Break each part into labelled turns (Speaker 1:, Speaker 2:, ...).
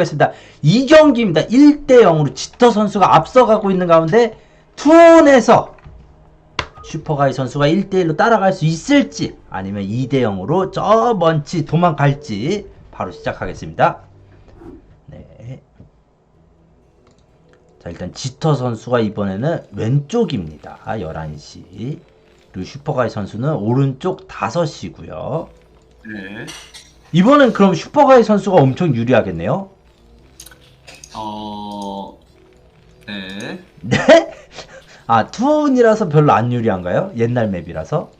Speaker 1: 하겠습니다. 이 경기입니다. 1대 0으로 지터 선수가 앞서가고 있는 가운데 투혼에서 슈퍼가이 선수가 1대1로 따라갈 수 있을지 아니면 2대 0으로 저 먼지 도망갈지 바로 시작하겠습니다. 네. 자, 일단 지터 선수가 이번에는 왼쪽입니다. 11시. 그리고 슈퍼가이 선수는 오른쪽 5시고요.
Speaker 2: 네.
Speaker 1: 이번엔 그럼 슈퍼가이 선수가 엄청 유리하겠네요.
Speaker 2: 어, 네.
Speaker 1: 네? 아, 투혼이라서 별로 안 유리한가요? 옛날 맵이라서?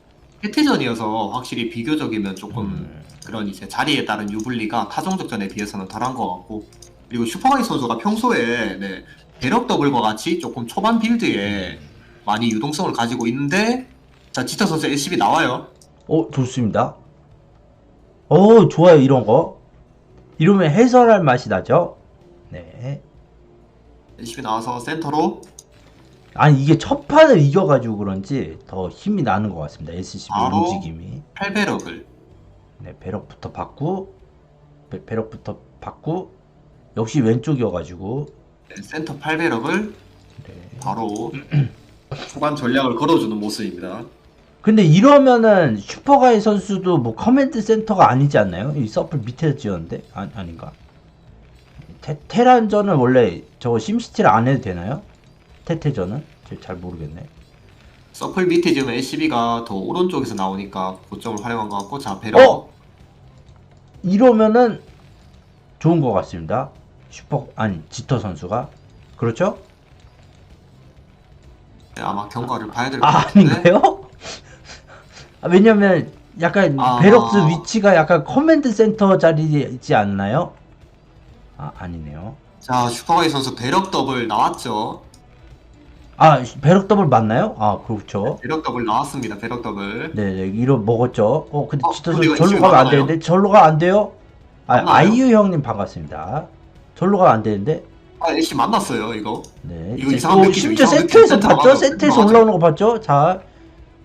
Speaker 2: 해태전이어서 확실히 비교적이면 조금
Speaker 1: 음.
Speaker 2: 그런 이제 자리에 따른 유불리가 타종적전에 비해서는 덜한 것 같고 그리고 슈퍼가이 선수가 평소에 네, 배럭 더블과 같이 조금 초반 빌드에 많이 유동성을 가지고 있는데 자 지타 선수 LCB 나와요.
Speaker 1: 어, 좋습니다. 어, 좋아요, 이런 거. 이러면 해설할 맛이 나죠? 네.
Speaker 2: LCB 나와서 센터로
Speaker 1: 아니, 이게 첫 판을 이겨가지고 그런지 더 힘이 나는 것 같습니다. SCB
Speaker 2: 바로?
Speaker 1: 움직임이.
Speaker 2: 8배럭을
Speaker 1: 네, 배럭부터 받고, 배, 배럭부터 받고, 역시 왼쪽이어가지고,
Speaker 2: 네, 센터 8배럭을
Speaker 1: 네.
Speaker 2: 바로 초반 전략을 걸어주는 모습입니다.
Speaker 1: 근데 이러면은 슈퍼가이 선수도 뭐 커맨드 센터가 아니지 않나요? 이 서플 밑에서 지었는데 아, 아닌가? 테, 테란전은 원래 저거 심시티를 안 해도 되나요? 테테전은 잘 모르겠네.
Speaker 2: 서플 밑에 지금 LCB가 더 오른쪽에서 나오니까 고점을 활용한 것 같고 자 배럭
Speaker 1: 어? 이러면은 좋은 것 같습니다. 슈퍼 아니 지터 선수가 그렇죠?
Speaker 2: 네, 아마 경과를 봐야 될 것
Speaker 1: 아,
Speaker 2: 같은데
Speaker 1: 아닌가요? 아, 왜냐면 약간
Speaker 2: 아.
Speaker 1: 베럭스 위치가 약간 커맨드 센터 자리지 않나요? 아 아니네요.
Speaker 2: 자 슈퍼가이 선수 배럭 더블 나왔죠
Speaker 1: 아 베럭 더블 맞나요? 아 그렇죠.
Speaker 2: 배럭 더블 나왔습니다 배럭 더블
Speaker 1: 네, 네 이로 먹었죠. 어 근데
Speaker 2: 어,
Speaker 1: 진짜
Speaker 2: 근데 이거
Speaker 1: 절로
Speaker 2: 지금
Speaker 1: 가면 안? 되는데 절로 가면 안 돼요? 아
Speaker 2: 맞나요?
Speaker 1: 아이유 형님 반갑습니다. 절로 가면 안 되는데.
Speaker 2: 아 LC 만났어요 이거
Speaker 1: 네.
Speaker 2: 이거 이상한
Speaker 1: 또
Speaker 2: 느낌이죠.
Speaker 1: 심지어
Speaker 2: 이상한
Speaker 1: 세트에서
Speaker 2: 느낌.
Speaker 1: 봤죠? 세트에서
Speaker 2: 맞아.
Speaker 1: 올라오는 거 봤죠? 자,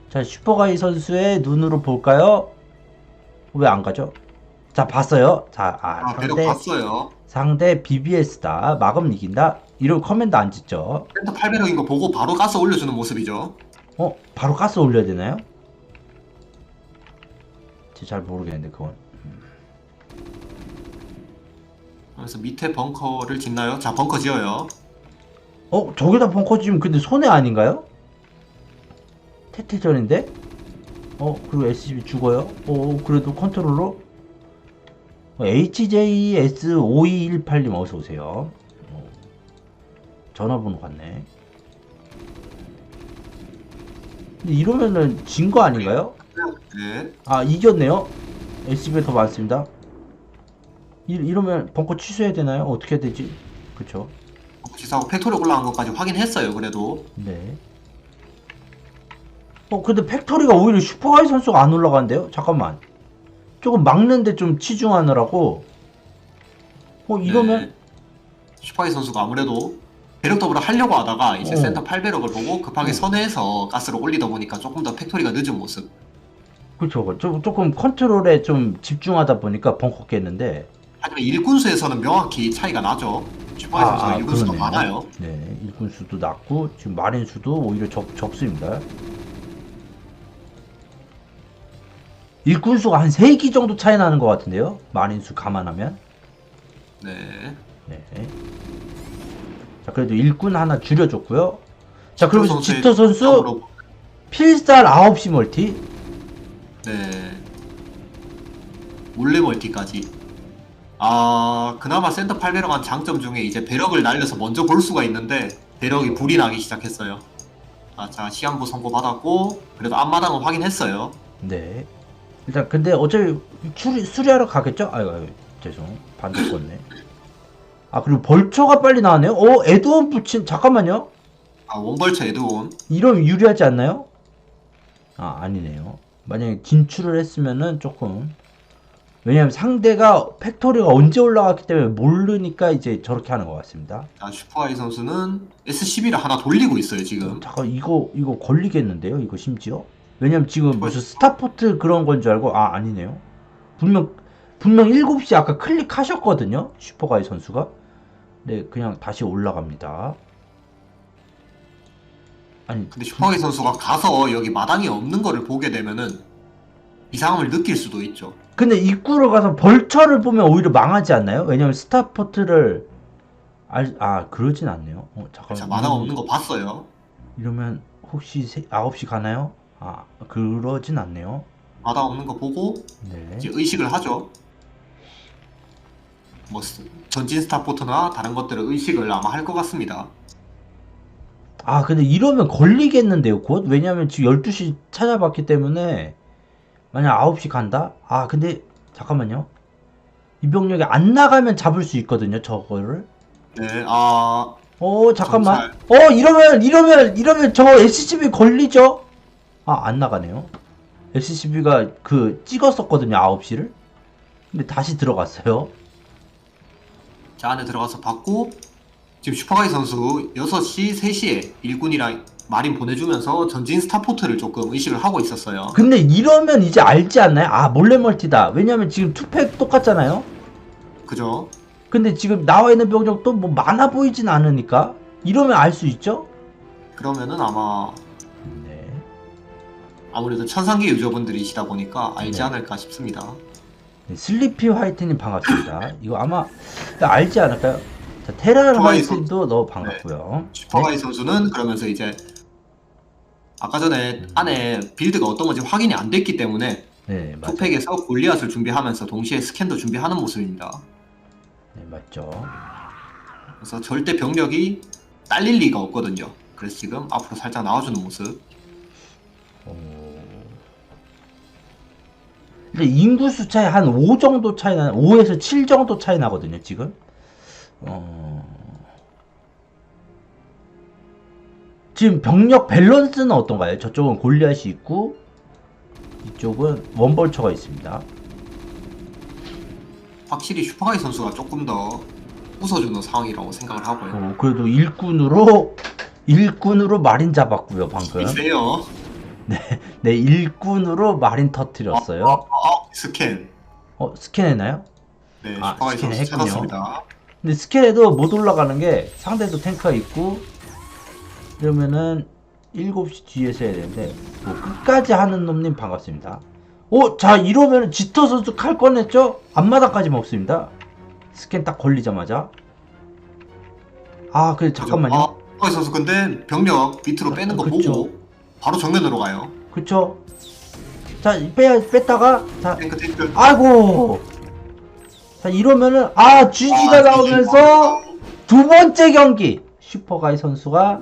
Speaker 1: 자 슈퍼가이 선수의 눈으로 볼까요? 왜 안 가죠? 자 봤어요. 자, 아,
Speaker 2: 아 배럭 봤어요
Speaker 1: 상대 BBS다. 막음 이긴다. 이런 커맨드 안 짓죠?
Speaker 2: 센터 8배럭인 거 보고 바로 가스 올려주는 모습이죠
Speaker 1: 어? 바로 가스 올려야 되나요? 제가 잘 모르겠는데 그건.
Speaker 2: 그래서 밑에 벙커를 짓나요? 자 벙커 지어요
Speaker 1: 어? 저기다 벙커 지금 근데 손해 아닌가요? 테테전인데? 어? 그리고 SCB 죽어요? 어? 그래도 컨트롤로? 어, HJS5218님 어서오세요 어, 전화번호 같네 이러면은 진 거 아닌가요?
Speaker 2: 네
Speaker 1: 아 이겼네요 SCB 더 많습니다 이, 이러면 벙커 취소해야 되나요? 어떻게 해야 되지? 그쵸
Speaker 2: 지사하고 팩토리 올라간 것까지 확인했어요 그래도
Speaker 1: 네. 어, 근데 팩토리가 오히려 슈퍼가이 선수가 안 올라간대요? 잠깐만. 조금 막는데 좀 치중하느라고. 어, 이러면,
Speaker 2: 네. 슈퍼가이 선수가 아무래도 배럭 더블을 하려고 하다가 이제
Speaker 1: 어.
Speaker 2: 센터 8배럭을 보고 급하게
Speaker 1: 어.
Speaker 2: 선회해서 가스를 올리다 보니까 조금 더 팩토리가 늦은 모습
Speaker 1: 그쵸. 좀, 조금 컨트롤에 좀 집중하다 보니까 벙커 깼는데.
Speaker 2: 하지만 일꾼수에서는 명확히 차이가 나죠. 슈퍼가이 선수가 일꾼수가
Speaker 1: 아, 그러네요.
Speaker 2: 많아요.
Speaker 1: 네, 일꾼 수도 낮고, 지금 마린 수도 오히려 적, 적습니다. 일꾼 수가 한 3기 정도 차이 나는 것 같은데요? 마린 수 감안하면.
Speaker 2: 네.
Speaker 1: 네. 자, 그래도 일꾼 하나 줄여줬고요. 자,
Speaker 2: 선수의
Speaker 1: 지터 선수
Speaker 2: 적으로-
Speaker 1: 필살 9시 멀티.
Speaker 2: 네. 몰래 멀티까지. 아, 그나마 센터 8배럭 한 장점 중에 이제 배럭을 날려서 먼저 볼 수가 있는데 배럭이 불이 나기 시작했어요. 아, 자, 시한부 선고 받았고 그래도 앞마당은 확인했어요.
Speaker 1: 네. 일단 근데 어차피 수리, 수리하러 가겠죠? 아이고, 아이고 죄송. 반대 껐네. 아, 그리고 벌처가 빨리 나왔네요. 어, 에드원 붙인 잠깐만요.
Speaker 2: 아, 원벌처 에드온.
Speaker 1: 이러면 유리하지 않나요? 아, 아니네요. 만약에 진출을 했으면은 조금 왜냐면 상대가 팩토리가 언제 올라갔기 때문에 모르니까 이제 저렇게 하는 것 같습니다.
Speaker 2: 자, 슈퍼가이 선수는 S12를 하나 돌리고 있어요, 지금.
Speaker 1: 잠깐 이거 이거 걸리겠는데요? 이거 심지어? 왜냐면 지금 무슨 스타포트 그런 건 줄 알고 아 아니네요. 분명 분명 7시 아까 클릭하셨거든요. 슈퍼가이 선수가. 네, 그냥 다시 올라갑니다. 아니,
Speaker 2: 근데 슈퍼가이 선수가 가서 여기 마당이 없는 거를 보게 되면은 이상함을 느낄 수도 있죠.
Speaker 1: 근데 입구로 가서 벌처를 보면 오히려 망하지 않나요? 왜냐면 스타포트를 알, 아, 그러진 않네요. 어, 잠깐만.
Speaker 2: 자, 마당 없는 거 봤어요.
Speaker 1: 이러면 혹시 세, 9시 가나요? 아, 그러진 않네요.
Speaker 2: 마당 없는 거 보고
Speaker 1: 네.
Speaker 2: 이제 의식을 하죠. 뭐 스- 전진 스타포트나 다른 것들을 의식을 아마 할 것 같습니다.
Speaker 1: 아, 근데 이러면 걸리겠는데요, 곧? 왜냐면 지금 12시 찾아봤기 때문에 만약 9시 간다? 아, 근데 잠깐만요. 이 병력이 안 나가면 잡을 수 있거든요, 저거를.
Speaker 2: 네, 아
Speaker 1: 어, 잠깐만. 어, 이러면, 이러면, 이러면 저 SCB 걸리죠? 아, 안 나가네요. SCB가 그, 찍었었거든요, 9시를. 근데 다시 들어갔어요.
Speaker 2: 자 안에 들어가서 받고 지금 슈퍼가이 선수 6시, 3시에 일군이랑 마린 보내주면서 전진 스타포트를 조금 의식을 하고 있었어요.
Speaker 1: 근데 이러면 이제 알지 않나요? 아, 몰래 멀티다. 왜냐면 지금 투팩 똑같잖아요?
Speaker 2: 그죠?
Speaker 1: 근데 지금 나와 있는 병력도 뭐 많아 보이진 않으니까 이러면 알 수 있죠?
Speaker 2: 그러면은 아마
Speaker 1: 네.
Speaker 2: 아무래도 천상계 유저분들이시다 보니까 알지
Speaker 1: 네.
Speaker 2: 않을까 싶습니다.
Speaker 1: 네, 슬리피 화이트님 반갑습니다. 이거 아마 알지 않을까요? 자,
Speaker 2: 좋아요,
Speaker 1: 화이트도 너무 반갑고요.
Speaker 2: 슈퍼가이 선수는 그러면서 이제 아까 전에 안에 빌드가 어떤 건지 확인이 안 됐기 때문에
Speaker 1: 네, 맞,
Speaker 2: 투팩에서 골리앗을 준비하면서 동시에 스캔도 준비하는 모습입니다.
Speaker 1: 네, 맞죠.
Speaker 2: 그래서 절대 병력이 딸릴 리가 없거든요. 그래서 지금 앞으로 살짝 나와주는 모습.
Speaker 1: 근데 인구수 차이 한 5 정도 차이 나, 5에서 7 정도 차이 나거든요, 지금. 어... 지금 병력 밸런스는 어떤가요? 저쪽은 골리앗이 있고, 이쪽은 원벌처가 있습니다.
Speaker 2: 확실히 슈퍼가이 선수가 조금 더 웃어주는 상황이라고 생각을 하고요.
Speaker 1: 어, 그래도 일꾼으로, 일꾼으로 마린 잡았고요, 방금.
Speaker 2: 이세요.
Speaker 1: 네, 일꾼으로 마린 터트렸어요.
Speaker 2: 어, 어, 스캔.
Speaker 1: 어, 스캔했나요?
Speaker 2: 네,
Speaker 1: 아,
Speaker 2: 슈퍼가이
Speaker 1: 스캔
Speaker 2: 선수
Speaker 1: 했군요.
Speaker 2: 찾았습니다.
Speaker 1: 근데 스캔에도 못 올라가는 게 상대도 탱크가 있고 이러면은 7시 뒤에서 해야 되는데 뭐 끝까지 하는 놈님 반갑습니다. 오, 자 이러면은 지터 선수 칼 꺼냈죠? 앞마당까지 먹습니다. 스캔 딱 걸리자마자 아, 그래 잠깐만요.
Speaker 2: 아, 슈퍼가이 선수 근데 병력 밑으로
Speaker 1: 아,
Speaker 2: 빼는 거
Speaker 1: 그쵸.
Speaker 2: 보고 바로 정면으로 가요.
Speaker 1: 그쵸? 자, 빼 뺐다가 자,
Speaker 2: 탱크 탱크.
Speaker 1: 아이고. 자, 이러면은 아, GG가
Speaker 2: 아,
Speaker 1: 나오면서 두 번째 경기 슈퍼가이 선수가